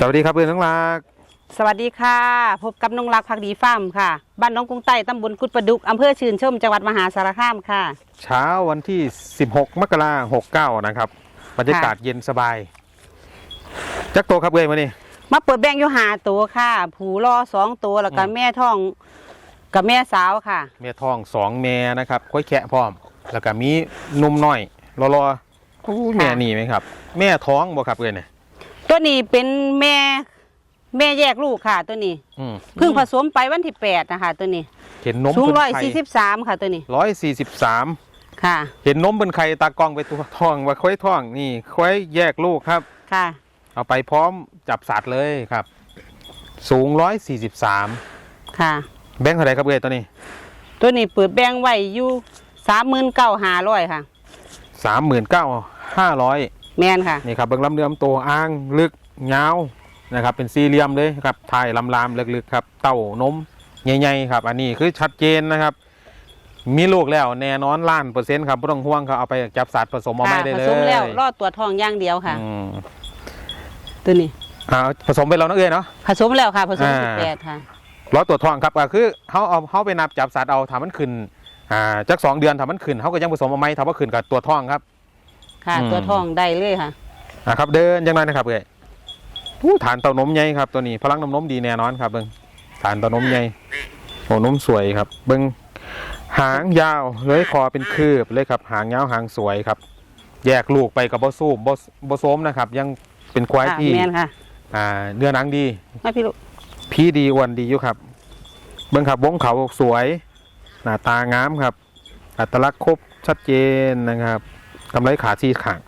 สวัสดีครับเพื่อนทั้งรัก สวัสดีค่ะ พบกับน้องรักพักดีฟาร์มค่ะ บ้านน้องกรุงใต้ตำบลกุดประดุกอำเภอชื่นชมจังหวัดมหาสารคามค่ะ เช้าวันที่ 16 มกราคม69นะครับบรรยากาศเย็นสบาย จักโตครับเอ้ยมานี่มาเปิดแบงค์อยู่หาตัวค่ะ ผูรอสองตัวแล้วก็อืมแม่ท้องกับแม่สาวค่ะแม่ทองสองแม่นะครับค่อยแคะพร้อม แล้วก็มีนมน้อยรอรอๆอู้แม่นี่ไหมครับ แม่ท้องบ่ครับเอ้ยเนี่ยตัวนี้เป็น แม่แม่แยกลูกค่ะตัวนี้อืมเพิ่งผสมไปวันที่แปดนะคะตัวนี้เห็นนมสูงเป็นร้อยไข่สี่สิบสามค่ะตัวนี้ร้อยสี่สิบสามค่ะ เห็นนมเป็นไข่ตากล้องไปตัวท้องว่าค่อยท้องนี่ค่อยแยกลูกครับ ค่ะ เอาไปพร้อมจับสัตว์เลยครับ สูงร้อยสี่สิบสามค่ะ แบงค์เท่าไหรครับเอ้ยตัวนี้ตัวนี้เปิดแบงค์ไว้อยู่สามหมื่นเก้าหาร้อยค่ะ สามหมื่นเก้าห้าร้อยแมนค่ะ นี่ครับเบิ้งลำเนื้อมโตอ้างลึก ยาวนะครับ เป็นสี่เหลี่ยมเลยครับถ่ายลำลามลึกๆครับเต้านมใหญ่ๆครับ อันนี้คือชัดเจนนะครับ มีลูกแล้วแน่นอนล้านเปอร์เซ็นต์ครับไม่ต้องห่วงครับเอาไปจับสัตว์ผสมเอาไม่ค่ะได้ผเลยสมแล้วรอดตัวทองอย่างเดียวค่ะอืมตัวนี้อ่าผสมไปแล้วนะเอ้ยเนาะ ผสมแล้วค่ะ ผสมอ่า สิบแปดค่ะล้อตัวทองครับก็คือเขาเอาเขาไปนับจับสัตว์เอาถามมันขึ้นอ่าจักสองเดือนถามมันขึ้นเขาก็ยังผสมเอาไหมถามว่าขึ้นกับตัวทองครับ ค่ะ อืม ตัวทองได้เลยค่ะ นะครับเดินยังไงนะครับเอ้ย ผู้ฐานเต้านมใหญ่ครับตัวนี้พลังนมนมดีแน่นอนครับเบิ้งฐานเต้านมใหญ่โอ้นมสวยครับ เบิ้งหางยาวเลยคอเป็นคืบเลยครับ หางยาวหางสวยครับ แยกลูกไปกับบอสูบบอบอโซมนะครับ ยังเป็นควายค่ะที่แมนค่ะอ่าเนื้อหนังดีมาพี่ลูกพี่ดีอ้วันดีอยู่ครับ เบิ้งครับวงเขาสวยหน้าตางามครับ อัตลักษณ์ครบชัดเจนนะครับกำไรขาซีขาง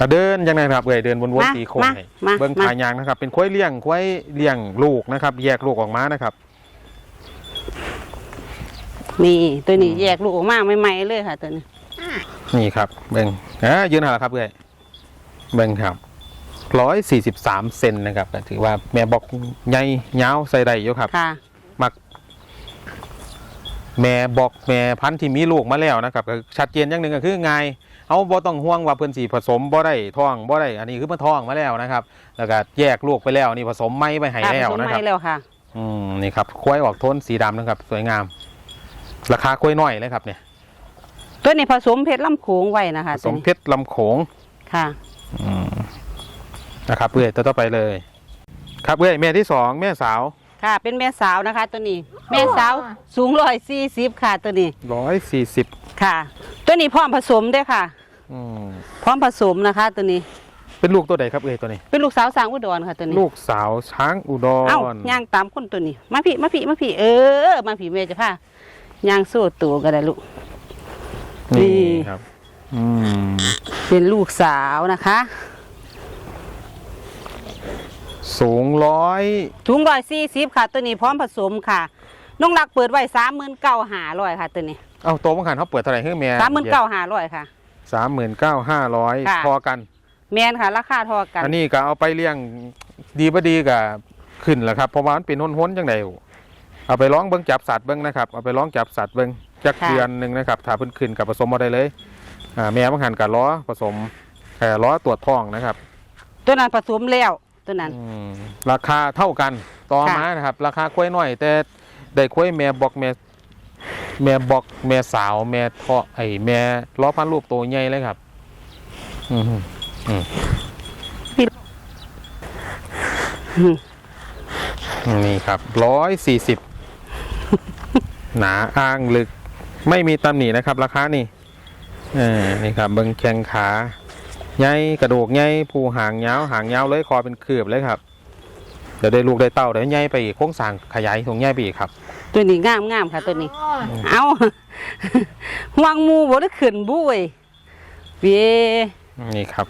อะเดินยังไงครับเอ่ยเดินวนๆสีโค้งมาให้มาเบิ้งมา ขายางนะครับ เป็นควายเลี้ยงควายเลี้ยงลูกนะครับ แยกลูกออกมานะครับ นี่ตัวนี้แยกลูกออกมาใหม่ๆเลยค่ะตัวนี้นี่ครับเบิ้งอ่ายืนหาแล้วครับเอ่ยเบิ้งครับร้อยสี่สิบสามเซนนะครับก็ถือว่าแม่บอกใหญ่ยาวใส่ได้อยู่ครับ ค่ะ มัก แม่บอกแม่พันธุ์ที่มีลูกมาแล้วนะครับก็ชัดเจนอย่างหนึ่งก็คือไง เอาบ่ต้องห่วงว่าเพิ่นสีผสมบ่ได้ท้องบ่ได้อันนี้คือมันท้องมาแล้วนะครับ แล้วก็แยกลูกไปแล้วนี่ผสมไม่ไปให้ค่ะแล้วผสมนะใหครัม่บแล้วค่ะ อืมนี่ครับควายออกโทนสีดำนะครับสวยงาม ราคาควายน้อยเลยครับเนี่ยตัวนี้ผสมเพชรลำโขงไว้นะคะผสมเพชรลำโขงค่ะอืมนะครับเอื้อยตัวต่อไปเลย ครับเอื้อยแม่ที่สองแม่สาว ค่ะ เป็นแม่สาวนะคะตัวนี้ แม่สาวสูงร้อยสี่สิบค่ะตัวนี้ร้อยสี่สิบค่ะ ตัวนี้พร้อมผสมด้วยค่ะอืมพร้อมผสมนะคะ ตัวนี้ เป็นลูกตัวใดครับเอื้อยตัวนี้ เป็นลูกสาวสางอุดรค่ะตัวนี้ ลูกสาวช้างอุดรเอ้าย่างตามคนตัวนี้ มาพี่มาพี่มาพี่เออมาพี่เมย์จะพาย่างสู้ตัวก็ได้ลูกนี่นี่ครับ อืมเป็นลูกสาวนะคะ สูงร้อยถุงร้อยสี่สิบค่ะ ตัวนี้พร้อมผสมค่ะน้องรักเปิดไว้สามหมื่นเก้าหาร้อยค่ะ ตัวนี้เอาโตบังคันเขาเปิดเท่าไหร่ให้แม่สามหมื่นเก้าหาร้อยค่ะสามหมื่นเก้าห้าร้อยค่ะพอกัน แมนค่ะ ราคาเทอกัน อันนี้ก็เอาไปเลี้ยงดีบ่ดีก็ขึ้นแหละครับเพราะว่ามันเป็นห้นๆจังไดเอาไปร้องเบิ้งจับสัตว์เบิ้งนะครับเอาไปร้องจับสัตว์เบิ้งจักเดือนหนึ่งนะครับถ้าเพิ่นขึ้นกับผสมมาได้เลยอ่าแม่บังคันกับล้อผสมแอ่ล้อตรวจท้องนะครับ ตัวนั้นผสมแล้ว ตัวนั้น อืมราคาเท่ากันต่อค่ะมานะครับ ราคาควายน้อย แต่ได้ควายแม่บอกแม่แม่บอกแม่สาว แม่ทอไอแม่ล้อพันรูปโตใหญ่เลยครับอืมอืมอืม นี่ครับร้อยสี่สิบหนาอ้างลึก ไม่มีตำหนินะครับ ราคานี่เออนี่ครับ เบิงแข้งขา ใหญ่กระดูกใหญ่ผูหางยาวหางยาวเลยคอเป็นคืบเลยครับเดี๋ยวได้ลูกได้เต้าเดี๋ยวใหญ่ไปอีกโค้งสร้างขยายตรงใหญ่ไปอีกครับ ตัวนี้งามงามค่ะ ตัวนี้ เอาวางหมูบ่ได้ขึ้นบุ้ยเวยนี่ครับ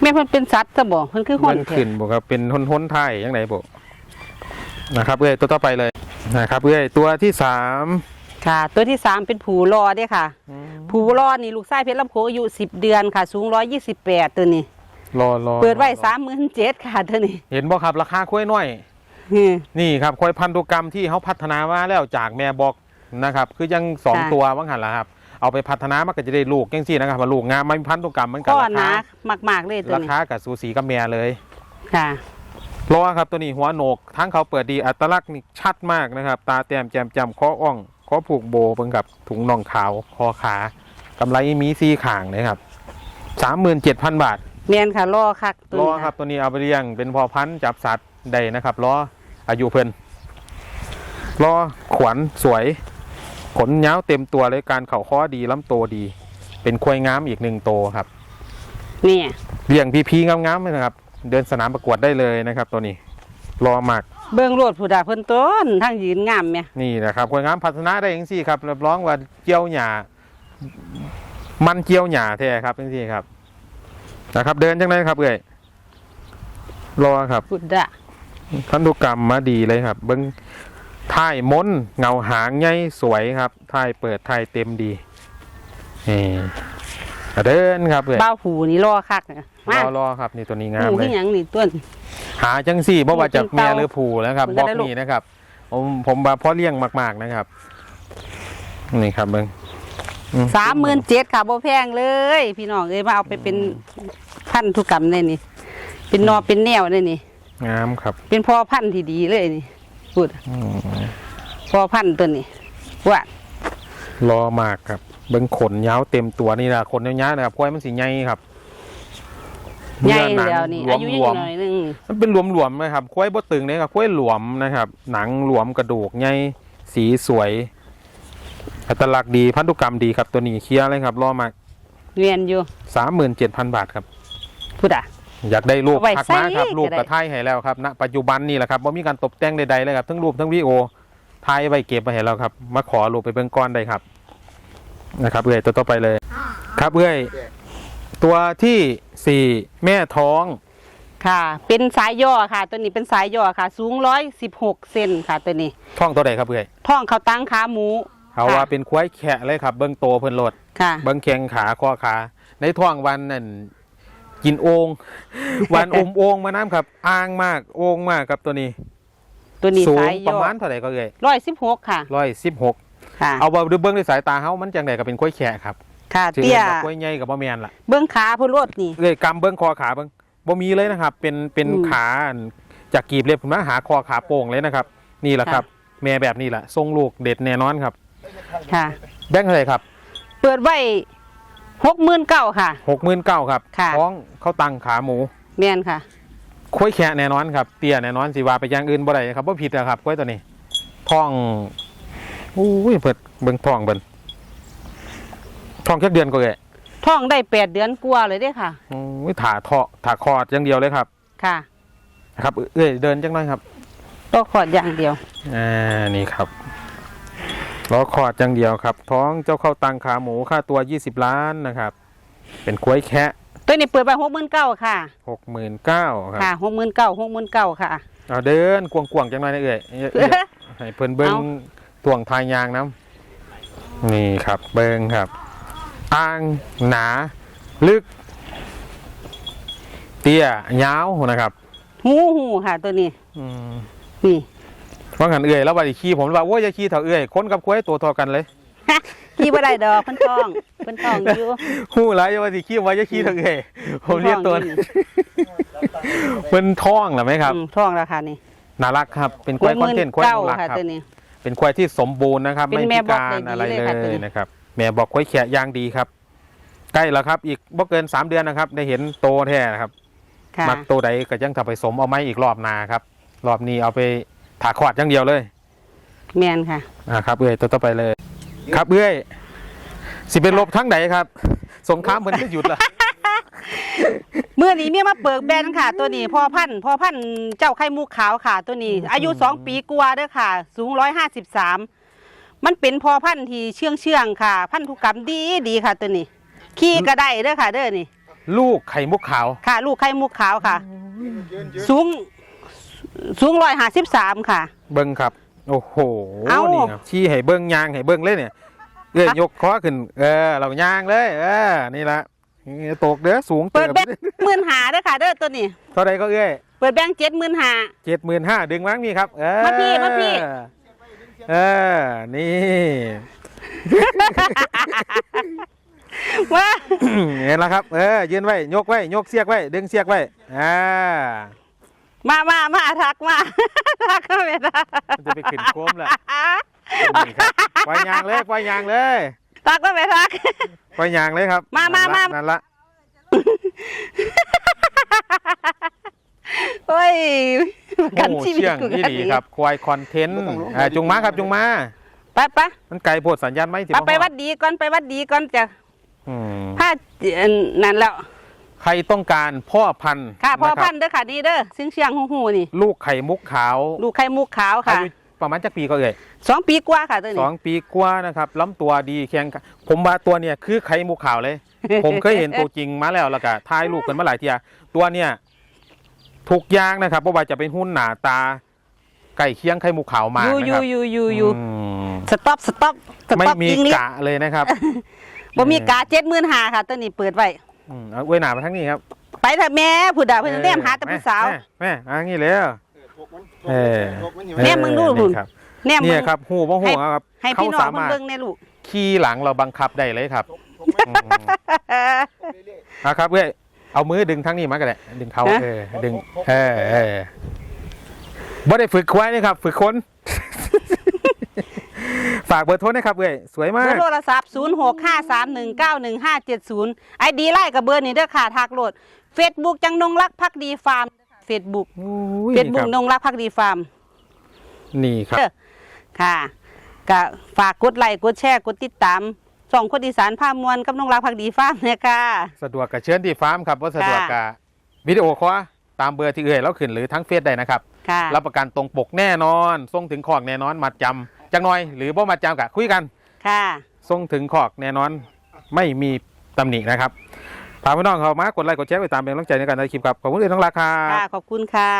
แม่เพิ่นเป็นสัตว์ซะบ่เพิ่นคือคนมันขึ้นบอกครับเป็นทนทนไทยยังไงบอกนะครับเอ้ยตัวต่อไปเลยนะครับเอ้ยตัวที่สาม ค่ะ ตัวที่สามเป็นผูรอเด้ค่ะ ผูรอนี่ลูกชายเพชรลำโขงอายุ10เดือนค่ะ สูง128ตัวนี้รอรอเปิดไว้รอ37,000ค่ะตัวนี้ เห็นบ่ครับราคาคุ้ยน้อยอืมนี่ครับควายพันธุกรรมที่เขาพัฒนามาแล้วจากแม่บอกนะครับ คือยังสองค่ะตัวว่างหันละครับเอาไปพัฒนามันก็จะได้ลูกจังซี่นะครับว่าลูกงามไม่มีพันธุกรรมเหมือนกัข้อราหนาคามาก ๆ เลยตัวรานี้คากับสูสีกับแม่เลยค่ะรอครับตัวนี้หัวโหนกทั้งเขาเปิดดีอัตลักษณ์นี่ชัดมากนะครับ ตาแต้มแจมจำคออ่อง คอผูกโบเพิ่งกับถุงน่องขาวคอขากำไรมีซีข่างนะครับสามหมื่นเจ็ดพันบาทเมียนค่ะล่อคักตัวล้อนี้ครับตัวนี้เอาไปเลี้ยงเป็นพอพันธุ์จับสัตว์ได้นะครับล้ออายุเพิ่นล้อขวัญสวย ขนยาวเต็มตัวเลยการเข่าข้อดีลำโตวดี เป็นควายงามอีกหนึ่งโตวครับ เนี่ยเลี้ยงพีพีงามๆเลยนะครับ เดินสนามประกวดได้เลยนะครับ ตัวนี้รอมาก เบิ่งโลดผู้ดาเพิ่นต้นทั้งยืนงามแม่นี่นะครับควายงามพัฒนาได้ยังสี่ครับรับรองว่าเกี่ยวหญ้ามันเกี่ยวหญ้าแท้ครับยังสี่ครับ นะครับ เดินจังไดครับเอ้ยรอครับพุดดะพันธุกรรมมาดีเลยครับ เบิ้งท่ายม้นเงาหางใหญ่สวยครับท่ายเปิดท่ายเต็มดีนี่อะเดินครับเลยเบ้าผูนี่ล่อคักน่ะรมาอรอครับ นี่ตัวนี้หงามมูเลคืยอหยังนี่ต้น หาจังสี่เพราะว่าจากเป็นเตาเมียหรือผูนะครับมันบจะอกได้ลูกนี่นะครับ ผมผมบาพ่อเลี้ยงมาก ๆนะครับ นี่ครับเบิ้งอืสามหมื่นเจ็ดค่ะบ่แพงเลย พี่น้องเอ้ยมาเอาไปเป็นพันธุกรรมเลยนี่ เป็นนอเป็นแนวเลยนี่งามครับ เป็นพ่อพันธุ์ที่ดีเลยนี่พูดอืมพ่อพันธุ์ตัวนี้ว่ารอมากครับเบิ้งขนยาวเต็มตัวนี่นะขนยาวๆนะครับควายมันสีใหญ่ครับใหญ่เนื้อหนังเดียวนี่อายุหลยิ่วงมๆหน่อยหนึง มันเป็นหลวมๆนะครับกล้วยบดตึงเนี่ยครับกล้วยหลวมนะครับ หนังหลวมกระดูกใหญ่สีสวย อัตลักษณ์ดีพันธุกรรมดีครับตัวนี้เคลียร์เลยครับรอมาเวียนอยู่สามหมื่นเจ็ดพันบาทครับพูดอะอยากได้รูปเอาไว้ทักมาครับใส่รูปก็ได้กระถ่ายให้แล้วครับณปัจจุบันนี่แหละครับว่ามีการตกแต่งใดๆเลยครับทั้งรูปทั้งวิดีโอถ่ายไว้เก็บไปให้แล้วครับ มาขอรูปไปเบื้องก้อนได้ครับ นะครับเอื้อยตัวต่อไปเลย ครับเอื้อยตัวที่สี่แม่ท้อง ค่ะ เป็นสายย่อค่ะ ตัวนี้เป็นสายย่อค่ะ สูงร้อยสิบหกเซนค่ะ ตัวนี้ท้องตัวใดครับเอื้อยท้องเขาตั้งขาหมูเขาว่าเป็นควายแขะเลยครับ เบื้องโตเพิ่นโลดค่ะ เบิ้งแข้งขาคอขา ในท้องวันนั่นกินโองวันอมโองมาน้ำครับ อ้างมากโองมากครับตัวนี้ ตัวนี้สูงสายปย่ระอมาณเท่าไหร่ก็เลยร้อยสิบหกค่ะร้อยสิบหกค่ะเอาไปดูเบิ้งด้วยสายตาเขามันจังไดก็เป็นกล้วยแขะครับค่ะชื่อเตี้ยว่าล้วยใหญ่กับบ่แมนล่ะเบื้องขาพุ่นโลดนี่เลยกำเบิ้งคอขาเบิ้ง บ่มีเลยนะครับ เป็นเป็นอืมขาอันจากกีบเล็บผมมาหาคอขาโป่งเลยนะครับ นี่แหละครับ แม่แบบนี้แหละทรงลูกเด็ดแน่นอนครับ ค่ะ แบงค์เท่าไหร่ครับ เปิดไว้หกหมื่นเก้าค่ะหกหมื่นเก้าครับค่ะท้องเขาตังขาหมูแม่นค่ะกล้วยแคะแน่นอนครับเตี้ยแน่นอนสิว่าไปอย่างอื่นบ่ได้ครับบ่ผิดนะครับกล้วยตัวนี้ท้องอุ้ยเปิดเบิ่งท้องเบิ่นท้องแค่เดือนก็เลย ท้องได้แปดเดือนกว่าเลยเด้ค่ะอุ้ยถ่าเทาะถ่าคอดอย่างเดียวเลยครับ ค่ะครับ เอ้ยเดินจังหน่อยครับก็ขอดอย่างเดียว อ่านี่ครับล้อคอดอย่างเดียวครับ ท้องเจ้าเข้าตังขาหมูค่าตัว 20 ล้านนะครับ เป็นกล้วยแคะตัวนี้เปิดไปหกหมื่นเก้าค่ะ หกหมื่นเก้าครับค่ะหกหมื่นเก้าหกหมื่นเก้าค่ะ เอาเดินกวงๆจังหน่อยนะเอ้ยเอ้ยเอ้ยให้เพิ่นเบิ้งเอา ตวงทายยางน้ำนี่ครับ เบิ้งครับ อ่าง หนา ลึก เตี้ยยาวนะครับหูหูค่ะ ตัวนี้อืมนี่ว่างันเอื่อยแล้วว่าสิขี้ผมว่าโอ้ยอย่าขี้เถอะเอื่อยคนกับกล้วยตัวเทอกันเลยขี้บ่ได้ดอกเพิ่นท้องเพิ่นท้องอยู่หู้ไรอย่าว่าสิขี้ว่าอย่าขี้เถอะเอื่อยผมเรียกตัวท้องอยู่เป็นท้องเหรือไหมครับอืมท้องราคานี่น่ารักครับ เป็นกล้วยคอนเทนต์กล้วยเก้าน่ารักค่ะครับ ตัวนี้ เป็นควายที่สมบูรณ์นะครับ เป็นไม่แม่พิบอกการได้ดีอะไรเลยเลค่ะตัวนี้ยนะครับ แม่บอกควายแขะย่างดีครับ ใกล้แล้วครับ อีกบ่เกินสามเดือนนะครับ ได้เห็นโตแท้นะครับ ค่ะมักโตใดก็ยังทำไปสมเอาไม้อีกรอบหนาครับ รอบนี้เอาไปถาขอดอย่างเดียวเลยแม่นค่ะ อ่าครับเอ้ยตัวต่อไปเลย ครับเอ้ยสิเป็นลบทั้งไหนครับ สงครามมันจะหยุดละ เมื่อนี้เมียมาเปิดแบรนด์ค่ะ ตัวนี้พ่อพันธุ์พ่อพันธุ์เจ้าไข่มุกขาวค่ะ ตัวนี้ อายุสองปีกว่าเด้อค่ะ สูงร้อยห้าสิบสาม มันเป็นพ่อพันธุ์ที่เชื่องเชื่องๆค่ะ พันธุกรรมดีดีค่ะตัวนี้ขี่ก็ได้เด้อค่ะ เด้อนี่ ลูกไข่มุกขาว ค่ะ ลูกไข่มุกขาวค่ะ สูงสูงร้อยห้าสิบสามค่ะ เบิ้งครับ โอ้โหเอ้านี่ครับชี้ให้เบิ้งยางให้เบิ้งเลยเนี่ยเอ้ยครับยกคอขึ้น เออเรายางเลยเออนี่ละนี่ตกเด้อสูงเปิดติบแบงค์หมื่นหาเด้อค่ะเด้อตัวนี้เท่าไรก็เอ้ยเปิดแบงค์เจ็ดหมื่นหาเจ็ดหมื่นห้าดึงมั้งมีครับเออมาพี่มาพี่ เออ นี่ว่าเห็นแล้วครับ เออ ยืนไว้ ยกไว้ ยกเสียกไว้ ดึงเสียกไว้ อ่า มามามาทักมาทักก็ไม่ได้มันจะไปขึ้นโค้มแหละนี่ครับปล่อยยางเลยปล่อยยางเลยทักก็ไม่ทัก ปล่อยยางเลยครับมามามานั่นละ เฮ้ยประนั่นละโอ้ชีวิตเชี่ยงกูนี่กันดีครับควายคอนเทนต์อ่าจุงมาครับจุงมา ไปไปมันไกลโพดสัญญาณไหมสิไปไปวัดดีก่อนไปวัดดีก่อนจะอืมถ้านั่นแล้วใครต้องการพ่อพันธุ์ค่ะพ่อนะรับพันธุ์เด้อค่ะนี่เด้อซึ่งเชียงหูหูนี่ ลูกไข่มุกขาวลูกไข่มุกขาวอาค่ะยุประมาณจักปีก็เอ่ยสองปีกว่าค่ะตัวสนี้องปีกว่านะครับล้ำตัวดีแข็งขาผมว่าตัวเนี่ยคือไข่มุกขาวเลย ผมเคยเห็นตัวจริงมาแล้วแล้วก็ถ่ายรูปกันมาหลายเทียตัวเนี่ย ทุกอย่างนะครับเพราะว่าจะเป็นหุ้นหนาตาไก่เคียงไข่มุกขาวมากอยู่นะอคยู่รับอยู่อยู่อยู่อืมสต็อปสต็อปสไม่ต็อปมีอิงลิชกะเลยนะครับบ่มีกาเจ็ดหมื่นหาค่ะตัวนี้เปิดไว้อืมเอาเว้ยหนามาทั้งนี้ครับไปเถอะแม่ผู้ด่าเพิ่นแนมหาแต่ผู้สาว แม่แม่แม่เอันนี้เลยเออแม่มึงดูหุ่นครับแนมเนี่มึยงครับหูบ่หูครับให้เขาพี่น้องสาเพิ่นมารถเบิ่งในลูก ขี่หลังเราบังคับได้เลยครับอืมนะครับเว้ย เอามือดึงทั้งนี้มาก็ได้ดึงเขาฮะเออดึงเออเออบ่ได้ฝึกควายนะครับ ฝึกคน ฝากเบอร์โทรนะครับเว้ยสวยมาเบอกร์โทรศัพท์ 0653191570 ไอดีไล่กับเบอร์นี้เด้อค่ะทักโหลด Facebook จังนงรักพักดีฟาร์ม Facebook อุ้ย Facebook นงรักพักดีฟาร์มนี่ครับเด้อค่ะก็ฝากกดไลค์กดแชร์กดติดตาม สองคนอีสานภาพมวลกับนงรักพักดีฟาร์มเนี่ยค่ะ สะดวกกับเชิญที่ฟาร์มครับว่าสะดวกกับวิดีโอคอลตามเบอร์ที่เอ่ยแล้วขึ้นหรือทั้งเฟซได้นะครับ ค่ะ รับรับประกันตรงปกแน่นอนส่งถึงขอกแน่นอนมัดจำจังหน่อย หรือบ่มัดจำกะคุยกันค่ะ ส่งถึงขอกแน่นอนไม่มีตำหนินะครับพาพี่น้องเขามากดไลค์กดแชร์ไปตามเป็นกำลังใจในการทำคลิปครับขอบคุณเลยทั้งราคาค่ะ ขอบคุณค่ะ